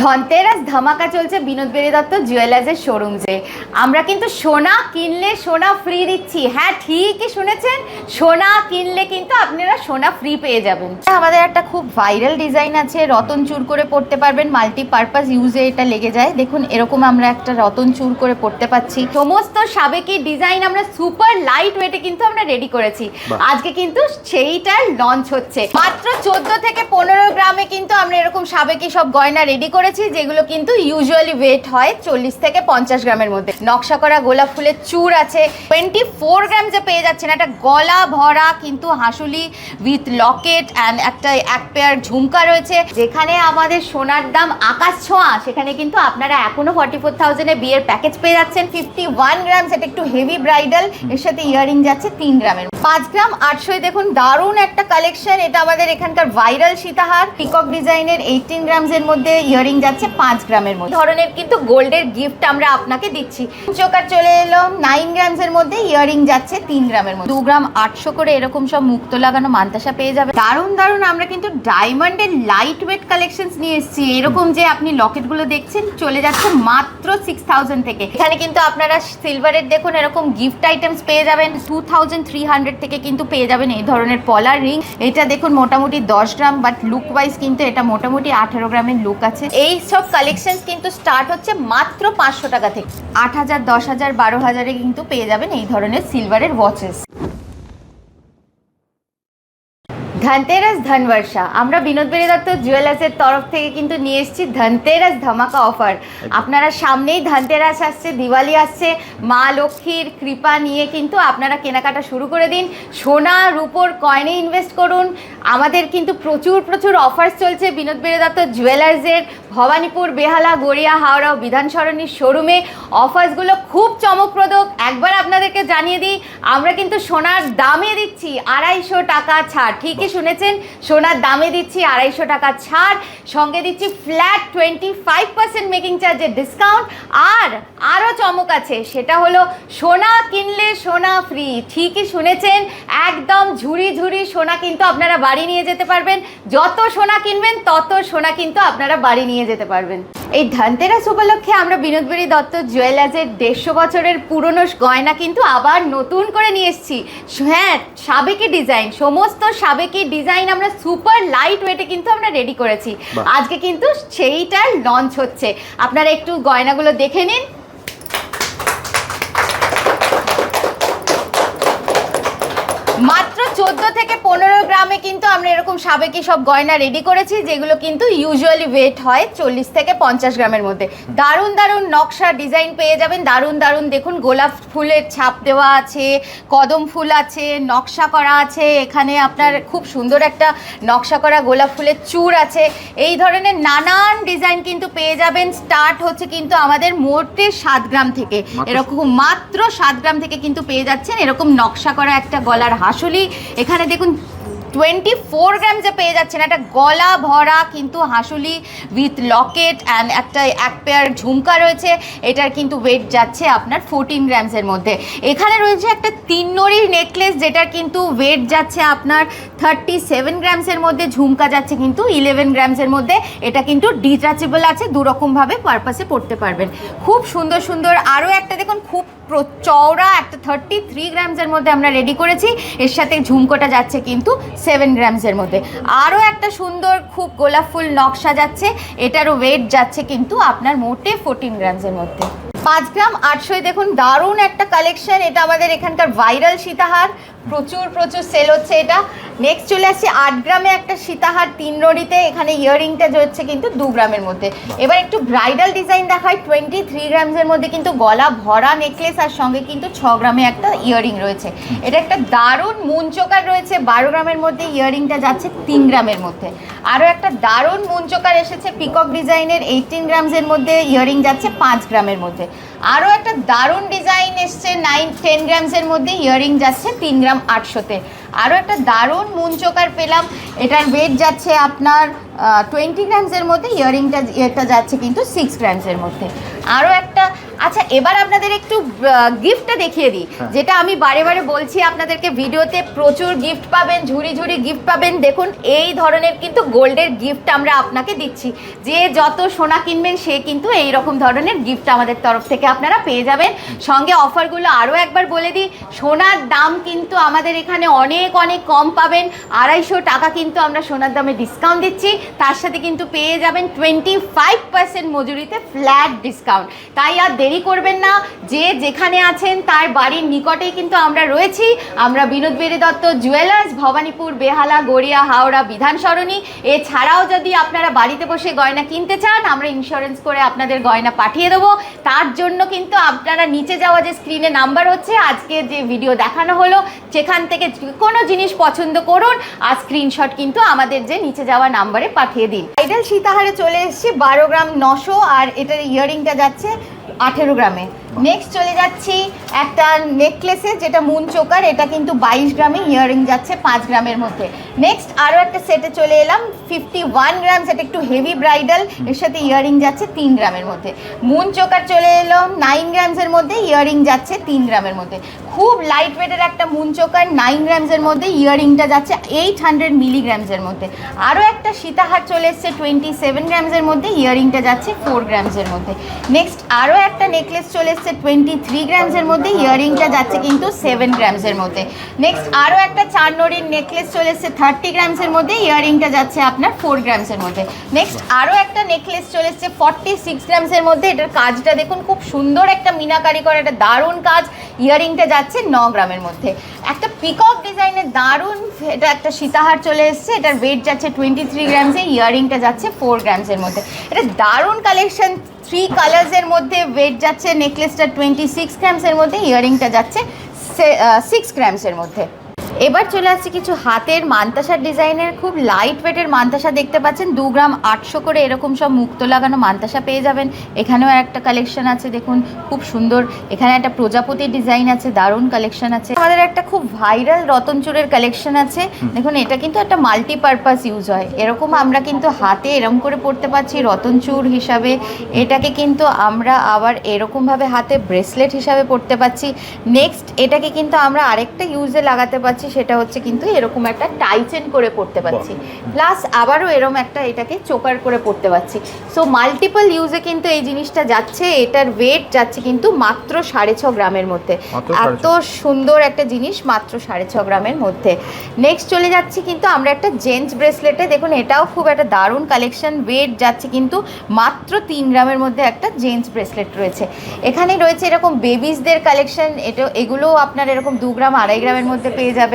ধনতেরাস ধামাকা চলছে বিনোদ বেরি দত্ত জুয়েলার্সের শোরুম যে। আমরা কিন্তু সোনা কিনলে সোনা ফ্রি দিচ্ছি। হ্যাঁ ঠিকই শুনেছেন সোনা কিনলে কিন্তু আপনারা সোনা ফ্রি পেয়ে যাবেন। আমাদের একটা খুব ভাইরাল ডিজাইন আছে রতন চুর করে পড়তে পারবেন মাল্টিপারপাস ইউজে এটা লেগে যায়। দেখুন এরকম আমরা একটা রতন চুর করে পড়তে পাচ্ছি। সমস্ত সাবেকি ডিজাইন আমরা সুপার লাইট ওয়েটে কিন্তু আমরা রেডি করেছি। আজকে কিন্তু সেইটার লঞ্চ হচ্ছে। মাত্র চোদ্দ থেকে পনেরো গ্রামে কিন্তু আমরা এরকম সাবেকি সব গয়না রেডি করেছি, যেগুলো কিন্তু ইউজুয়ালি ওয়েট হয় চল্লিশ থেকে পঞ্চাশ গ্রামের মধ্যে। নকশা করা গোলাপ ফুলের চূড় আছে। টোয়েন্টি ফোর গ্রাম যে পেয়ে যাচ্ছেন, একটা গলা ভরা কিন্তু হাসুলি উইথ লকেট অ্যান্ড একটা এক পেয়ার ঝুমকা রয়েছে। যেখানে আমাদের সোনার দাম আকাশ ছোঁয়া, সেখানে কিন্তু আপনারা এখনও ফর্টি ফোর থাউজেন্ডে বিয়ের প্যাকেজ পেয়ে যাচ্ছেন। ফিফটি ওয়ান গ্রাম সেটা একটু হেভি ব্রাইডাল এর সাথে ইয়ারিং যাচ্ছে তিন গ্রামের পাঁচ গ্রাম আটশোয় দেখুন, দারুণ একটা কালেকশন এটা আমাদের এখানকার ভাইরাল সীতাহার। পিকক ডিজাইনের এইটিন গ্রামস এর মধ্যে ইয়ারিং যাচ্ছে পাঁচ গ্রামের মধ্যে। ধরনের কিন্তু গোল্ডের গিফট আমরা আপনাকে দিচ্ছি। চোকার চলে এলো নাইন গ্রামস এর মধ্যে ইয়ারিং যাচ্ছে তিন গ্রামের মধ্যে। দু গ্রাম আটশো করে এরকম সব মুক্ত লাগানো মান্তাসা পেয়ে যাবে। দারুণ দারুণ, আমরা কিন্তু ডায়মন্ডের লাইট ওয়েট কালেকশনস নিয়ে এসেছি। এরকম যে আপনি লকেটগুলো দেখছেন, চলে যাচ্ছে মাত্র সিক্স থাউজেন্ড থেকে। এখানে কিন্তু আপনারা সিলভারের দেখুন, এরকম গিফট আইটেমস পেয়ে যাবেন। টু থাউজেন্ড থ্রি হান্ড্রেড থেকে কিন্তু পেয়ে যাবেন এই ধরনের পলার রিং এটা দেখুন মোটামুটি দশ গ্রাম বাট লুক ওয়াইজ কিন্তু এটা মোটামুটি আঠেরো গ্রামের লুক আছে। এই সব কালেকশন কিন্তু স্টার্ট হচ্ছে মাত্র পাঁচশো টাকা থেকে। আট হাজার, দশ হাজার, বারো হাজারে কিন্তু পেয়ে যাবেন এই ধরনের সিলভারের ওয়াচেস ধনতেরাস ধনবর্ষা। আমরা বিনোদ বেরি দত্ত জুয়েলার্সের তরফ থেকে কিন্তু নিয়ে এসেছি ধনতেরাস ধামাকা অফার। আপনারা সামনেই ধনতেরাস আসছে দিওয়ালি আসছে। মা লক্ষ্মীর কৃপা নিয়ে কিন্তু আপনারা কেনাকাটা শুরু করে দিন। সোনা রূপোর কয়েনে ইনভেস্ট করুন। আমাদের কিন্তু প্রচুর প্রচুর অফার্স চলছে বিনোদ বেরি দত্ত জুয়েলার্সের। ভবানীপুর বেহালা গড়িয়া হাওড়া ও বিধানসরণীর শোরুমে অফার্সগুলো খুব চমকপ্রদ। একবার আপনাদেরকে জানিয়ে দিই আমরা কিন্তু সোনার দামে দিচ্ছি আড়াইশো টাকা ছাড়। ঠিকই শুনেছেন, সোনার দামে দিচ্ছি আড়াইশো টাকা ছাড়, সঙ্গে দিচ্ছি flat twenty five percent making চার্জের ডিসকাউন্ট আর আরও চমক আছে, সেটা হলো সোনা কিনলে সোনা ফ্রি ঠিকই শুনেছেন, একদম ঝুড়ি ঝুড়ি সোনা কিন্তু আপনারা বাড়ি নিয়ে যেতে পারবেন। যত সোনা কিনবেন, তত সোনা কিন্তু আপনারা বাড়ি নিয়ে যেতে পারবেন। এই ধনতেরাস উপলক্ষে আমরা বিনোদবেরি দত্ত জুয়েলার্সের দেড়শো বছরের পুরনো গয়না কিন্তু আবার নতুন করে নিয়ে এসেছি। হ্যাঁ সাবেকি ডিজাইন সমস্ত সাবেকি ডিজাইন আমরা সুপার লাইট ওয়েটে কিন্তু আমরা রেডি করেছি। আজকে কিন্তু সেইটার লঞ্চ হচ্ছে। আপনারা একটু গয়নাগুলো দেখে নিন। মাত্র চোদ্দ থেকে পনেরো গ্রামে কিন্তু আমরা এরকম সাবেকি সব গয়না রেডি করেছি যেগুলো কিন্তু ইউজুয়ালি ওয়েট হয় চল্লিশ থেকে পঞ্চাশ গ্রামের মধ্যে। দারুণ দারুণ নকশা ডিজাইন পেয়ে যাবেন। দারুণ দারুণ দেখুন গোলাপ ফুলের ছাপ দেওয়া আছে কদম ফুল আছে নকশা করা আছে এখানে আপনার খুব সুন্দর একটা নকশা করা গোলাপ ফুলের চূড় আছে। এই ধরনের নানান ডিজাইন কিন্তু পেয়ে যাবেন। স্টার্ট হচ্ছে কিন্তু আমাদের মোটে সাত গ্রাম থেকে। এরকম মাত্র সাত গ্রাম থেকে কিন্তু পেয়ে যাচ্ছেন এরকম নকশা করা একটা গলার হাসুলি। এখানে দেখুন টোয়েন্টি ফোর গ্রাম যে পেয়ে যাচ্ছেন, একটা গলা ভরা কিন্তু হাসুলি উইথ লকেট অ্যান্ড একটা এক পেয়ার ঝুমকা রয়েছে। এটার কিন্তু ওয়েট যাচ্ছে আপনার ফোরটিন গ্রামসের মধ্যে। এখানে রয়েছে একটা তিন নড়ির নেকলেস যেটার কিন্তু ওয়েট যাচ্ছে আপনার থার্টি সেভেন গ্রামসের মধ্যে, ঝুমকা যাচ্ছে কিন্তু ইলেভেন গ্রামসের মধ্যে। এটা কিন্তু ডিটাচেবল আছে, দুরকমভাবে পারপাসে পড়তে পারবেন। খুব সুন্দর সুন্দর আরও একটা দেখুন, খুব চওড়া একটা থার্টি থ্রি গ্রামসের মধ্যে আমরা রেডি করেছি। এর সাথে ঝুমকোটা যাচ্ছে কিন্তু সেভেন গ্রামসের মধ্যে। আরও একটা সুন্দর খুব গোলাপ ফুল নকশা যাচ্ছে। এটারও ওয়েট যাচ্ছে কিন্তু আপনার মোটে ফোরটিন গ্রামসের মধ্যে। পাঁচ গ্রাম আটশোয় দেখুন, দারুণ একটা কালেকশন এটা আমাদের এখানকার ভাইরাল সীতাহার। প্রচুর প্রচুর সেল হচ্ছে এটা। নেক্সট চলে আসছে আট গ্রামে একটা সীতাহার তিন রড়িতে এখানে ইয়াররিংটা হচ্ছে কিন্তু দু গ্রামের মধ্যে। এবার একটু ব্রাইডাল ডিজাইন দেখায় টোয়েন্টি থ্রি গ্রামসের মধ্যে কিন্তু গলা ভরা নেকলেস আর সঙ্গে কিন্তু ছ গ্রামে একটা ইয়াররিং রয়েছে। এটা একটা দারুণ মুন চোকার রয়েছে বারো গ্রামের মধ্যে ইয়াররিংটা যাচ্ছে তিন গ্রামের মধ্যে। আরও একটা দারুণ মুন চোকার এসেছে পিকক ডিজাইনের এইটিন গ্রামসের মধ্যে ইয়াররিং যাচ্ছে পাঁচ গ্রামের মধ্যে। আরও একটা দারুণ ডিজাইন এসছে নাইন টেন গ্রামসের মধ্যে ইয়ারিং যাচ্ছে তিন গ্রাম আটশোতে। আরও একটা দারুণ মুন চোকার পেলাম। এটার ওয়েট যাচ্ছে আপনার টোয়েন্টি গ্রামসের মধ্যে ইয়ারিংটা এটা যাচ্ছে কিন্তু সিক্স গ্রামসের মধ্যে। আরও একটা আচ্ছা এবার আপনাদের একটু গিফটটা দেখিয়ে দিই। হ্যাঁ। যেটা আমি বারে বারে বলছি আপনাদেরকে ভিডিওতে প্রচুর গিফট পাবেন ঝুড়ি ঝুড়ি গিফট পাবেন। দেখুন এই ধরনের কিন্তু গোল্ডের গিফট আমরা আপনাকে দিচ্ছি। যে যত সোনা কিনবেন সে কিন্তু এই রকম ধরনের গিফট আমাদের তরফ থেকে আপনারা পেয়ে যাবেন। সঙ্গে অফারগুলো আরও একবার বলে দিই। সোনার দাম কিন্তু আমাদের এখানে অনেক অনেক কম পাবেন। আড়াইশো টাকা কিন্তু আমরা সোনার দামে ডিসকাউন্ট দিচ্ছি। তার সাথে কিন্তু পেয়ে যাবেন টোয়েন্টি ফাইভ পার্সেন্ট মজুরিতে ফ্ল্যাট ডিসকাউন্ট তাই আর দেরি করবেন না। যে যেখানে আছেন, তার বাড়ির নিকটেই কিন্তু আমরা রয়েছি। আমরা বিনোদ বেরে দত্ত জুয়েলার্স, ভবানীপুর, বেহালা, গড়িয়া, হাওড়া বিধান সরণি এছাড়াও যদি আপনারা বাড়িতে বসে গয়না কিনতে চান, আমরা ইন্স্যুরেন্স করে আপনাদের গয়না পাঠিয়ে দেবো। তার জন্য কিন্তু আপনারা নিচে যাওয়া যে স্ক্রিনে নাম্বার হচ্ছে, আজকে যে ভিডিও দেখানো হলো, সেখান থেকে কোনো জিনিস পছন্দ করুন, আর স্ক্রিনশট কিন্তু আমাদের যে নিচে যাওয়া নাম্বারে পাঠিয়ে দিন। আইডাল সীতাহারে চলে এসেছি, বারো গ্রাম নশো, আর এটার ইয়ারিংটা যাচ্ছে আঠেরো গ্রামে। নেক্সট চলে যাচ্ছি একটা নেকলেসে যেটা মুন চোকার এটা কিন্তু বাইশ গ্রামে ইয়ারিং যাচ্ছে পাঁচ গ্রামের মধ্যে। নেক্সট আরও একটা সেটে চলে এলাম ফিফটি ওয়ান গ্রাম সেটা একটু হেভি ব্রাইডাল এর সাথে ইয়ারিং যাচ্ছে তিন গ্রামের মধ্যে। মুন চোকার চলে এলো নাইন গ্রামসের মধ্যে ইয়ারিং যাচ্ছে তিন গ্রামের মধ্যে। খুব লাইট ওয়েটের একটা মুন চোকার নাইন গ্রামসের মধ্যে ইয়ারিংটা যাচ্ছে এইট হান্ড্রেড মিলিগ্রামসের মধ্যে। আরও একটা সীতাহার চলে এসছে টোয়েন্টি সেভেন গ্রামসের মধ্যে ইয়ারিংটা যাচ্ছে ফোর গ্রামসের মধ্যে। নেক্সট আরও একটা নেকলেস চলে এসছে টোয়েন্টি থ্রি গ্রামসের মধ্যে ইয়ারিংটা যাচ্ছে কিন্তু সেভেন গ্রামসের মধ্যে। নেক্সট আরও একটা চার নড়ির নেকলেস চলে এসছে থার্টি গ্রামসের মধ্যে ইয়ারিংটা যাচ্ছে আপনার ফোর গ্রামসের মধ্যে। নেক্সট আরও একটা নেকলেস চলে এসছে ফর্টি সিক্স গ্রামসের মধ্যে। এটার কাজটা দেখুন, খুব সুন্দর একটা মিনাকারি করা, একটা দারুণ কাজ। ইয়ারিংটা যাচ্ছে ন গ্রামের মধ্যে। একটা পিকক ডিজাইনের দারুণ এটা একটা সীতাহার চলে এসছে, এটার ওয়েট যাচ্ছে টোয়েন্টি থ্রি গ্রামসে ইয়ারিংটা যাচ্ছে ফোর গ্রামসের মধ্যে। এটা দারুণ কালেকশন থ্রি কালার্সের মধ্যে ওয়েট যাচ্ছে নেকলেসটা টোয়েন্টি সিক্স গ্রামসের মধ্যে ইয়ারিংটা যাচ্ছে সিক্স গ্রামসের মধ্যে। এবার চলে আসছে কিছু হাতের মান্তাসার ডিজাইনের খুব লাইট ওয়েটের মান্তাসা দেখতে পাচ্ছেন। দু গ্রাম আটশো করে এরকম সব মুক্ত লাগানো মান্তাসা পেয়ে যাবেন। এখানেও একটা কালেকশন আছে দেখুন খুব সুন্দর। এখানে একটা প্রজাপতির ডিজাইন আছে দারুণ কালেকশন আছে। আমাদের একটা খুব ভাইরাল রতনচুরের কালেকশন আছে। দেখুন এটা কিন্তু একটা মাল্টিপারপাস ইউজ হয়। এরকম আমরা কিন্তু হাতে এরকম করে পড়তে পারছি রতনচুর হিসাবে। এটাকে কিন্তু আমরা আবার এরকমভাবে হাতে ব্রেসলেট হিসাবে পড়তে পারছি। নেক্সট এটাকে কিন্তু আমরা আরেকটা ইউজে লাগাতে পারছি। সেটা হচ্ছে কিন্তু এরকম একটা টাইচেন করে পড়তে পারছি প্লাস আবারও এরকম একটা এটাকে চোকার করে পড়তে পারছি সো মাল্টিপল ইউজে কিন্তু এই জিনিসটা যাচ্ছে এটার ওয়েট যাচ্ছে কিন্তু মাত্র সাড়ে ছ গ্রামের মধ্যে। এত সুন্দর একটা জিনিস মাত্র সাড়ে ছ গ্রামের মধ্যে। নেক্সট চলে যাচ্ছি কিন্তু আমরা একটা জেন্টস ব্রেসলেটে দেখুন এটাও খুব একটা দারুণ কালেকশন ওয়েট যাচ্ছে কিন্তু মাত্র তিন গ্রামের মধ্যে একটা জেন্টস ব্রেসলেট রয়েছে। এখানে রয়েছে এরকম বেবিসদের কালেকশন এটা এগুলোও আপনার এরকম দু গ্রাম আড়াই গ্রামের মধ্যে পেয়ে যাবেন।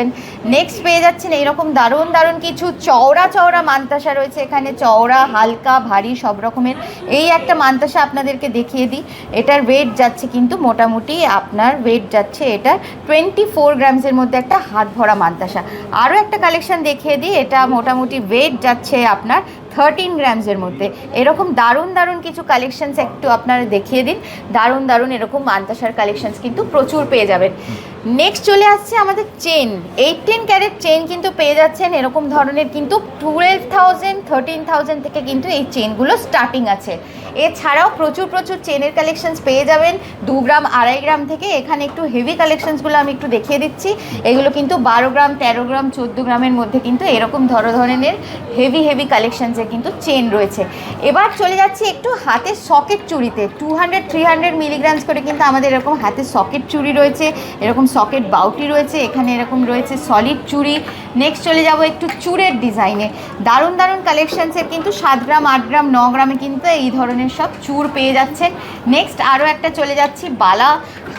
নেক্সট পেয়ে যাচ্ছেন এরকম দারুণ দারুণ কিছু চওড়া চওড়া মান্তাসা রয়েছে। এখানে চওড়া, হালকা, ভারী সব রকমের এই একটা মান্তাসা আপনাদেরকে দেখিয়ে দিই। এটার ওয়েট যাচ্ছে কিন্তু মোটামুটি আপনার ওয়েট যাচ্ছে এটা টোয়েন্টি ফোর গ্রামসের মধ্যে একটা হাত ভরা মান্তাসা আরও একটা কালেকশন দেখিয়ে দিই, এটা মোটামুটি ওয়েট যাচ্ছে আপনার থার্টিন গ্রামসের মধ্যে। এরকম দারুণ দারুণ কিছু কালেকশানস একটু আপনারা দেখিয়ে দিন। দারুণ দারুণ এরকম মান্তাসার কালেকশানস কিন্তু প্রচুর পেয়ে যাবেন। নেক্সট চলে আসছে আমাদের চেন এইটিন ক্যারেট চেন কিন্তু পেয়ে যাচ্ছেন, এরকম ধরনের কিন্তু টুয়েলভ থাউজেন্ড থার্টিন থাউজেন্ড থেকে কিন্তু এই চেনগুলো স্টার্টিং আছে। এছাড়াও প্রচুর প্রচুর চেনের কালেকশনস পেয়ে যাবেন। দু গ্রাম, আড়াই গ্রাম থেকে এখানে একটু হেভি কালেকশনসগুলো আমি একটু দেখিয়ে দিচ্ছি। এগুলো কিন্তু বারো গ্রাম, তেরো গ্রাম, চোদ্দ গ্রামের মধ্যে কিন্তু এরকম ধরো ধরনের হেভি হেভি কালেকশনসের কিন্তু চেন রয়েছে। এবার চলে যাচ্ছি একটু হাতের socket চুরিতে। Two hundred three hundred milligrams করে কিন্তু আমাদের এরকম হাতে সকেট চুরি রয়েছে। এরকম সকেট বাউটি রয়েছে, এখানে এরকম রয়েছে সলিড চুড়ি। নেক্সট চলে যাব একটু চুড়ের ডিজাইনে দারুণ দারুণ কালেকশানসের কিন্তু সাত গ্রাম, আট গ্রাম, ন গ্রামে কিন্তু এই ধরনের সব চুর পেয়ে যাচ্ছেন। নেক্সট আরও একটা চলে যাচ্ছি, বালা।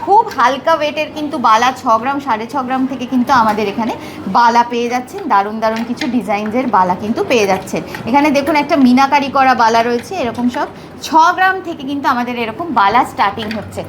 খুব হালকা ওয়েটের কিন্তু বালা, ছ গ্রাম, সাড়ে ছ গ্রাম থেকে কিন্তু আমাদের এখানে বালা পেয়ে যাচ্ছেন। দারুণ দারুণ কিছু ডিজাইনসের বালা কিন্তু পেয়ে যাচ্ছেন। এখানে দেখুন একটা মিনাকারি করা বালা রয়েছে, এরকম সব ছ গ্রাম থেকে কিন্তু আমাদের এরকম বালা স্টার্টিং হচ্ছে।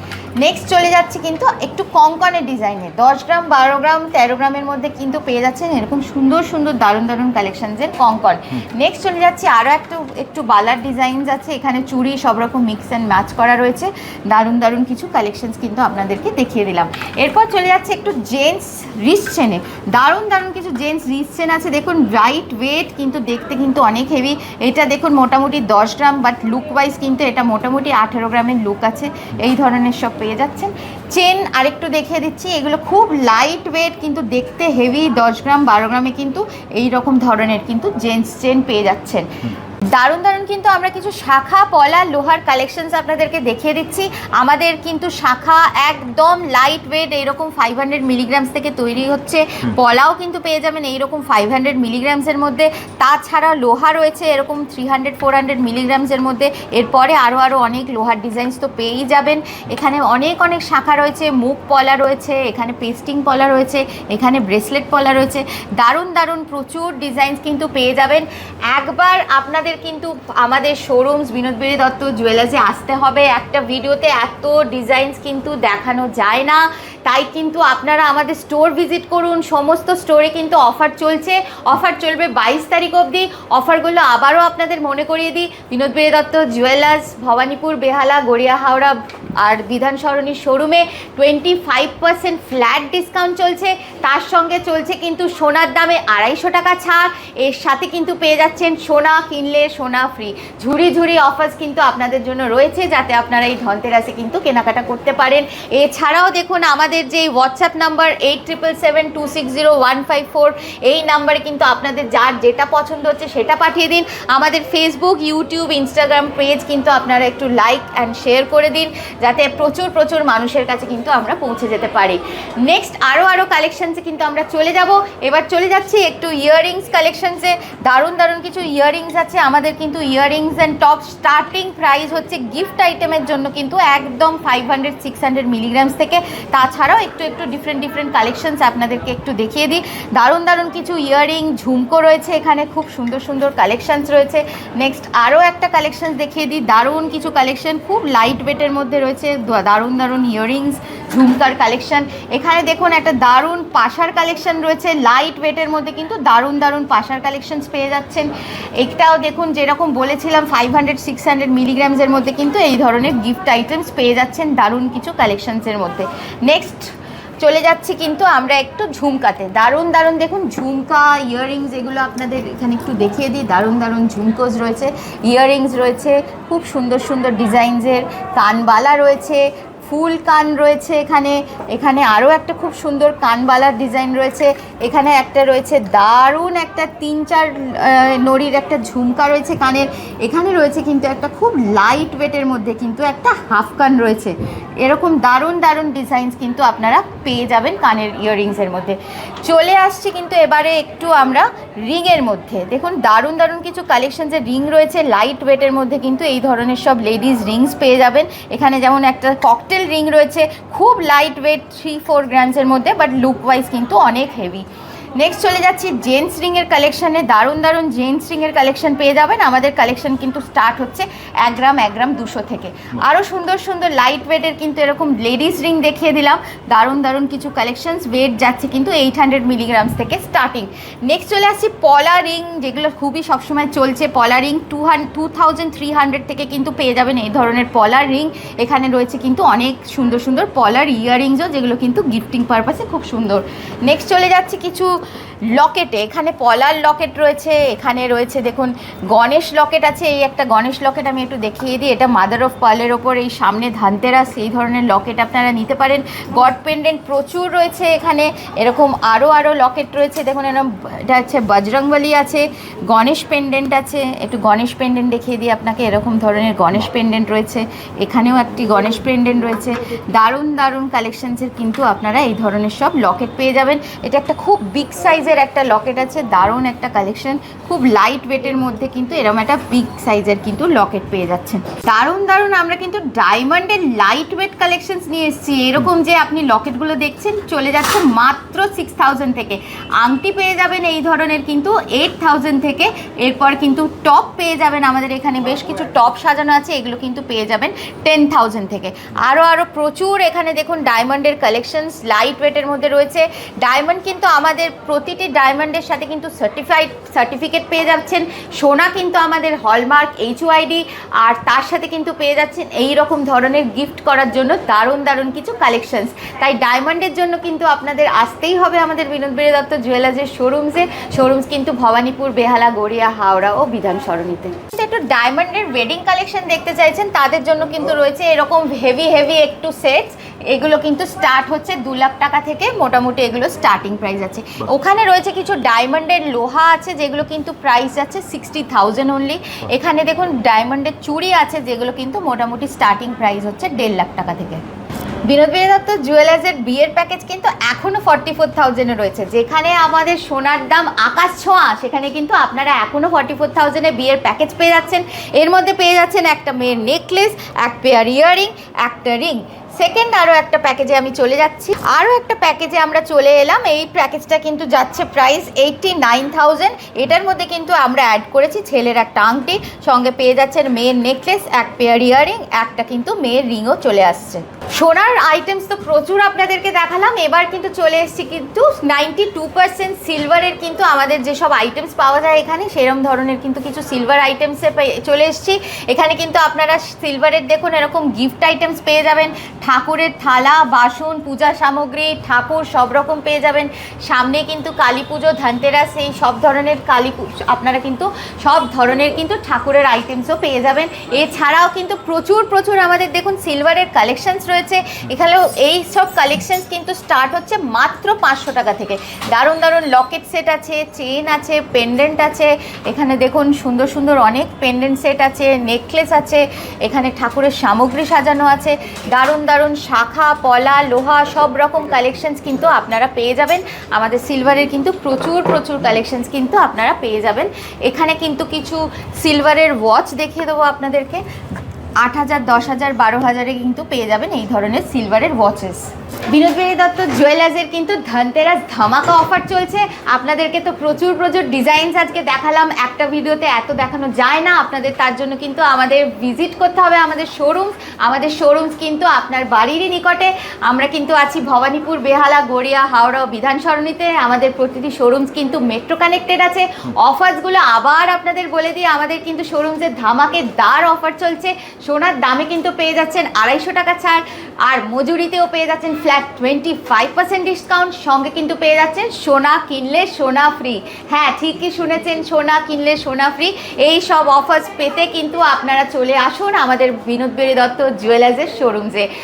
নেক্সট চলে যাচ্ছে কিন্তু একটু কঙ্কনের ডিজাইনে দশ গ্রাম বারো গ্রাম তেরো গ্রামের মধ্যে কিন্তু পেয়ে যাচ্ছেন এরকম সুন্দর সুন্দর দারুণ দারুণ কালেকশনসের কঙ্কন। নেক্সট চলে যাচ্ছে আরও একটু একটু বালার ডিজাইনস আছে। এখানে চুড়ি সব রকম মিক্স অ্যান্ড ম্যাচ করা রয়েছে। দারুণ দারুণ কিছু কালেকশনস কিন্তু আপনাদেরকে দেখিয়ে দিলাম। এরপর চলে যাচ্ছে একটু জেন্টস রিস্ট চেনে দারুণ দারুণ কিছু জেন্টস রিস্ট চেন আছে। দেখুন রাইট ওয়েট কিন্তু দেখতে কিন্তু অনেক হেভি এটা দেখুন মোটামুটি দশ গ্রাম বাট লুক ওয়াইজ কিন্তু এটা মোটামুটি আঠেরো গ্রামের লুক আছে, এই ধরনের সব পেয়ে যাচ্ছেন। চেন আরেকটু দেখিয়ে দিচ্ছি, এগুলো খুব লাইট ওয়েট কিন্তু দেখতে হেভি দশ গ্রাম, বারো গ্রামে কিন্তু এই রকম ধরনের কিন্তু জেন্টস চেন পেয়ে যাচ্ছেন। দারুণ দারুণ। কিন্তু আমরা কিছু শাখা পলা লোহার কালেকশনস আপনাদেরকে দেখিয়ে দিচ্ছি। আমাদের কিন্তু শাখা একদম লাইট ওয়েট এইরকম ফাইভ হান্ড্রেড মিলিগ্রামস থেকে তৈরি হচ্ছে। পলাও কিন্তু পেয়ে যাবেন এইরকম ফাইভ হান্ড্রেড মিলিগ্রামসের মধ্যে। তাছাড়া লোহা রয়েছে এরকম থ্রি হান্ড্রেড ফোর হান্ড্রেড মিলিগ্রামসের মধ্যে। এরপরে আরও আরও অনেক লোহার ডিজাইনস তো পেয়েই যাবেন। এখানে অনেক অনেক শাখা রয়েছে। মুখ পলা রয়েছে এখানে পেস্টিং পলা রয়েছে এখানে ব্রেসলেট পলা রয়েছে। দারুণ দারুণ প্রচুর ডিজাইনস কিন্তু পেয়ে যাবেন। একবার আপনাদের কিন্তু আমাদের শোরুমস বিনোদ বিরি দত্ত জুয়েলার্সে আসতে হবে। একটা ভিডিওতে এত ডিজাইনস কিন্তু দেখানো যায় না। তাই কিন্তু আপনারা আমাদের স্টোর ভিজিট করুন। সমস্ত স্টোরে কিন্তু অফার চলছে। অফার চলবে বাইশ তারিখ অবধি। অফারগুলো আবারও আপনাদের মনে করিয়ে দিই। বিনোদ বিরি দত্ত জুয়েলার্স ভবানীপুর, বেহালা, গড়িয়া, হাওড়া আর বিধান সরণির শোরুমে twenty five percent flat discount চলছে। তার সঙ্গে চলছে কিন্তু সোনার দামে আড়াইশো টাকা ছাড়। এর সাথে কিন্তু পেয়ে যাচ্ছেন সোনা কিনলে সোনা ফ্রি ঝুড়ি ঝুড়ি অফার্স কিন্তু আপনাদের জন্য রয়েছে যাতে আপনারা এই ধনতেরাসে কিন্তু কেনাকাটা করতে পারেন। এছাড়াও দেখুন আমাদের যে WhatsApp number eight triple seven two six zero one five four এই নাম্বারে কিন্তু আপনাদের যার যেটা পছন্দ হচ্ছে সেটা পাঠিয়ে দিন। আমাদের ফেসবুক ইউটিউব ইনস্টাগ্রাম পেজ কিন্তু আপনারা একটু লাইক অ্যান্ড শেয়ার করে দিন। যাতে প্রচুর প্রচুর মানুষের কাছে কিন্তু আমরা পৌঁছে যেতে পারি। নেক্সট আরও আরও কালেকশানসে কিন্তু আমরা চলে যাব। এবার চলে যাচ্ছি একটু ইয়াররিংস কালেকশানসে দারুণ দারুণ কিছু ইয়াররিংস আছে। আমাদের কিন্তু earrings and top starting price হচ্ছে গিফট আইটেমের জন্য কিন্তু একদম five hundred six hundred milligrams থেকে। তাছাড়াও একটু একটু ডিফারেন্ট ডিফারেন্ট কালেকশানস আপনাদেরকে একটু দেখিয়ে দিই। দারুণ দারুণ কিছু ইয়াররিং ঝুমকো রয়েছে এখানে। খুব সুন্দর সুন্দর কালেকশানস রয়েছে। নেক্সট আরও একটা কালেকশানস দেখিয়ে দিই। দারুণ কিছু কালেকশন খুব লাইট ওয়েটের মধ্যে রয়েছে। দা- দারুণ দারুণ ইয়ারিংস ঝুমকার কালেকশন এখানে দেখুন একটা দারুণ পাশার কালেকশন রয়েছে লাইট ওয়েটের মধ্যে কিন্তু দারুণ দারুণ পাশার কালেকশনস পেয়ে যাচ্ছেন। এটাও দেখুন, যেরকম বলেছিলাম ফাইভ হান্ড্রেড সিক্স হান্ড্রেড মিলিগ্রামসের মধ্যে কিন্তু এই ধরনের গিফট আইটেমস পেয়ে যাচ্ছেন দারুণ কিছু কালেকশনসের মধ্যে। নেক্সট চলে যাচ্ছি কিন্তু আমরা একটু ঝুমকাতে। দারুণ দারুণ, দেখুন, ঝুমকা ইয়াররিংস এগুলো আপনাদের এখানে একটু দেখিয়ে দিই। দারুণ দারুণ ঝুমকোজ রয়েছে ইয়াররিংস রয়েছে, খুব সুন্দর সুন্দর ডিজাইনসের কানবালা রয়েছে ফুল কান রয়েছে এখানে। এখানে আরও একটা খুব সুন্দর কানবালার ডিজাইন রয়েছে। এখানে একটা রয়েছে দারুণ একটা তিন চার নড়ির একটা ঝুমকা রয়েছে কানের। এখানে রয়েছে কিন্তু একটা খুব লাইট ওয়েটের মধ্যে কিন্তু একটা হাফ কান রয়েছে। এরকম দারুণ দারুণ ডিজাইনস কিন্তু আপনারা পেয়ে যাবেন কানের ইয়াররিংসের মধ্যে। চলে আসছি কিন্তু এবারে একটু আমরা রিংয়ের মধ্যে। দেখুন, দারুণ দারুণ কিছু কালেকশন যে রিং রয়েছে। লাইট ওয়েটের মধ্যে কিন্তু এই ধরনের সব লেডিস রিংস পেয়ে যাবেন। এখানে যেমন একটা ককটেল রিং রয়েছে। খুব লাইট ওয়েট থ্রি ফোর গ্রামসের মধ্যে বাট লুক ওয়াইজ কিন্তু অনেক হেভি নেক্সট চলে যাচ্ছি জেন্টস রিংয়ের কালেকশনে দারুণ দারুণ জেন্টস রিংয়ের কালেকশন পেয়ে যাবেন। আমাদের কালেকশন কিন্তু স্টার্ট হচ্ছে এক গ্রাম এক গ্রাম দুশো থেকে। আরও সুন্দর সুন্দর লাইট ওয়েটের কিন্তু এরকম লেডিস রিং দেখিয়ে দিলাম। দারুণ দারুণ কিছু কালেকশনস ওয়েট যাচ্ছে কিন্তু এইট হান্ড্রেড মিলিগ্রামস থেকে স্টার্টিং নেক্সট চলে আসছি পলা রিং যেগুলো খুবই সবসময় চলছে। পলা রিং টু হান টু থাউজেন্ড থ্রি হান্ড্রেড থেকে কিন্তু পেয়ে যাবেন এই ধরনের পলার রিং এখানে রয়েছে কিন্তু অনেক সুন্দর সুন্দর পলার ইয়াররিংসও যেগুলো কিন্তু গিফটিং পারপাসে খুব সুন্দর। নেক্সট চলে যাচ্ছে কিছু লকেটে, এখানে পলার লকেট রয়েছে, এখানে রয়েছে দেখুন, গণেশ লকেট আছে, এই একটা গণেশ লকেট আমি একটু দেখিয়ে দিই, এটা মাদার অফ পার্লের ওপর, এই সামনে ধানতেরাস এই ধরনের লকেট আপনারা নিতে পারেন। গড পেন্ডেন্ট প্রচুর রয়েছে এখানে, এরকম আরও আরও লকেট রয়েছে, দেখুন এরকম এটা হচ্ছে বজরংবলী আছে, গণেশ পেন্ডেন্ট আছে, একটু গণেশ পেন্ডেন্ট দেখিয়ে দিই আপনাকে, এরকম ধরনের গণেশ পেন্ডেন্ট রয়েছে, এখানেও একটি গণেশ পেন্ডেন্ট রয়েছে, দারুণ দারুণ কালেকশনসের কিন্তু আপনারা এই ধরনের সব লকেট পেয়ে যাবেন। এটা একটা খুব বিগ সাইজের একটা লকেট আছে, দারুণ একটা কালেকশন খুব লাইট ওয়েটের মধ্যে কিন্তু এরকম একটা বিগ সাইজের কিন্তু লকেট পেয়ে যাচ্ছেন। দারুণ দারুণ, আমরা কিন্তু ডায়মন্ডের লাইট ওয়েট কালেকশনস নিয়ে এসেছি। এরকম যে আপনি লকেটগুলো দেখছেন, চলে যাচ্ছে মাত্র সিক্স থাউজেন্ড থেকে। আংটি পেয়ে যাবেন এই ধরনের কিন্তু এইট থাউজেন্ড থেকে। এরপর কিন্তু টপ পেয়ে যাবেন আমাদের এখানে বেশ কিছু টপ সাজানো আছে, এগুলো কিন্তু পেয়ে যাবেন টেন থাউজেন্ড থেকে। আরও আরও প্রচুর এখানে দেখুন ডায়মন্ডের কালেকশনস লাইট ওয়েটের মধ্যে রয়েছে। ডায়মন্ড কিন্তু আমাদের প্রতিটি ডায়মন্ডের সাথে কিন্তু সার্টিফাইড সার্টিফিকেট পেয়ে যাচ্ছেন। সোনা কিন্তু আমাদের হলমার্ক এইচওআইডি আর তার সাথে কিন্তু পেয়ে যাচ্ছেন এই রকম ধরনের গিফট করার জন্য দারুণ দারুণ কিছু কালেকশনস তাই ডায়মন্ডের জন্য কিন্তু আপনাদের আসতেই হবে আমাদের বিনোদ বেড়ে দত্ত জুয়েলার্সের শোরুমসে শোরুমস কিন্তু ভবানীপুর, বেহালা, গড়িয়া, হাওড়া ও বিধান সরণিতে। একটু ডায়মন্ডের ওয়েডিং কালেকশন দেখতে চাইছেন, তাদের জন্য কিন্তু রয়েছে এরকম হেভি হেভি একটু সেটস এগুলো কিন্তু স্টার্ট হচ্ছে দু লাখ টাকা থেকে মোটামুটি এগুলো স্টার্টিং প্রাইস আছে। ওখানে রয়েছে কিছু ডায়মন্ডের লোহা আছে যেগুলো কিন্তু প্রাইস আছে সিক্সটি থাউজেন্ড অনলি এখানে দেখুন ডায়মন্ডের চুড়ি আছে যেগুলো কিন্তু মোটামুটি স্টার্টিং প্রাইস হচ্ছে দেড় লাখ টাকা থেকে। বিনোদ বিনোদ দত্ত জুয়েলার্সের বিয়ের প্যাকেজ কিন্তু এখনও ফর্টি ফোর থাউজেন্ডে রয়েছে। যেখানে আমাদের সোনার দাম আকাশ ছোঁয়া সেখানে কিন্তু আপনারা এখনও ফর্টি ফোর থাউজেন্ডে বিয়ের প্যাকেজ পেয়ে যাচ্ছেন। এর মধ্যে পেয়ে যাচ্ছেন একটা মেয়ের নেকলেস এক পেয়ার ইয়াররিং একটা রিং সেকেন্ড আরও একটা প্যাকেজে আমি চলে যাচ্ছি। আরও একটা প্যাকেজে আমরা চলে এলাম। এই প্যাকেজটা কিন্তু যাচ্ছে প্রাইস এইটটি নাইন থাউজেন্ড এটার মধ্যে কিন্তু আমরা অ্যাড করেছি ছেলের একটা আংটি, সঙ্গে পেয়ে যাচ্ছেন মেয়ের নেকলেস এক পেয়ার ইয়াররিং একটা কিন্তু মেয়ের রিংও চলে আসছে। সোনার আইটেমস তো প্রচুর আপনাদেরকে দেখালাম। এবার কিন্তু চলে এসেছি কিন্তু নাইনটি টু পার্সেন্ট সিলভারের কিন্তু আমাদের যেসব আইটেমস পাওয়া যায় এখানে, সেরম ধরনের কিন্তু কিছু সিলভার আইটেমসে চলে এসেছি। এখানে কিন্তু আপনারা সিলভারের দেখুন, এরকম গিফট আইটেমস পেয়ে যাবেন। ঠাকুরের থালা, বাসন, পূজা সামগ্রী, ঠাকুর সব রকম পেয়ে যাবেন। সামনে কিন্তু কালী পুজো, ধনতেরাস, এই সব ধরনের কালী আপনারা কিন্তু সব ধরনের কিন্তু ঠাকুরের আইটেমসও পেয়ে যাবেন। এছাড়াও কিন্তু প্রচুর প্রচুর আমাদের দেখুন সিলভারের কালেকশানস রয়েছে। এখানেও এই সব কালেকশনস কিন্তু স্টার্ট হচ্ছে মাত্র পাঁচশো টাকা থেকে। দারুণ দারুণ লকেট সেট আছে চেন আছে পেন্ডেন্ট আছে। এখানে দেখুন সুন্দর সুন্দর অনেক পেন্ডেন্ট সেট আছে নেকলেস আছে। এখানে ঠাকুরের সামগ্রী সাজানো আছে। দারুণ দারুণ শাখা, পলা, লোহা, সব রকম কালেকশনস কিন্তু আপনারা পেয়ে যাবেন। আমাদের সিলভারের কিন্তু প্রচুর প্রচুর কালেকশনস কিন্তু আপনারা পেয়ে যাবেন। এখানে কিন্তু কিছু সিলভারের ওয়াচ দেখিয়ে দেবো আপনাদেরকে। আট হাজার, দশ হাজার, বারো হাজারে কিন্তু পেয়ে যাবেন এই ধরনের সিলভারের ওয়াচেস বিনোদ বিনোদ দত্ত জুয়েলার্সের কিন্তু ধনতেরাস ধামাকা অফার চলছে। আপনাদেরকে তো প্রচুর প্রচুর ডিজাইনস আজকে দেখালাম। একটা ভিডিওতে এত দেখানো যায় না। আপনাদের তার জন্য কিন্তু আমাদের ভিজিট করতে হবে আমাদের শোরুমস আমাদের শোরুমস কিন্তু আপনার বাড়িরই নিকটে। আমরা কিন্তু আছি ভবানীপুর, বেহালা, গড়িয়া, হাওড়া ও বিধান সরণিতে। আমাদের প্রতিটি শোরুমস কিন্তু মেট্রো কানেক্টেড আছে। অফার্সগুলো আবার আপনাদের বলে দিই, আমাদের কিন্তু শোরুমসের ধামাকে দার অফার চলছে। সোনার দামে কিন্তু পেয়ে যাচ্ছেন আড়াইশো টাকা ছাড়। আর মজুরিতেও পেয়ে যাচ্ছেন flat twenty five percent discount সঙ্গে কিন্তু পেয়ে যাচ্ছেন সোনা কিনলে সোনা ফ্রি হ্যাঁ ঠিকই শুনেছেন সোনা কিনলে সোনা ফ্রি এই সব অফার্স পেতে কিন্তু আপনারা চলে আসুন আমাদের বিনোদ বেরি দত্ত জুয়েলার্সের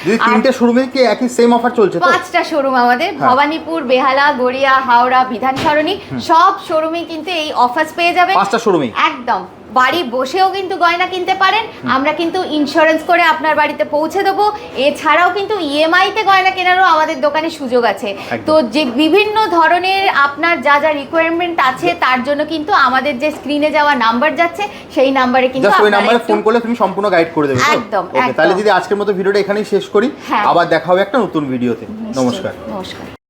যদি তিনটে শোরুমে কি একই সেম অফার চলছে পাঁচটা শোরুম আমাদের হ্যাঁ। ভবানীপুর বেহালা গড়িয়া হাওড়া বিধান সরণি সব শোরুমে কিন্তু এই অফার্স পেয়ে যাবে পাঁচটা শোরুমেই একদম। বাড়ি বসেও কিন্তু গয়না কিনতে পারেন। আমরা কিন্তু ইন্স্যুরেন্স করে আপনার বাড়িতে পৌঁছে দেবো। এছাড়াও কিন্তু ইএমআইতে গয়না কেনারও আমাদের দোকানে সুযোগ আছে। তো যে বিভিন্ন ধরনের আপনার যা যা রিকোয়ারমেন্ট আছে তার জন্য কিন্তু আমাদের যে স্ক্রিনে যাওয়া নাম্বার যাচ্ছে সেই নাম্বারে কিন্তু ওই নাম্বারে ফোন করলে তুমি সম্পূর্ণ গাইড করে দেবে একদম। তাহলে দিদি আজকের মতো ভিডিওটা এখানেই শেষ করি হ্যাঁ। আবার দেখা হবে একটা নতুন ভিডিওতে নমস্কার। নমস্কার।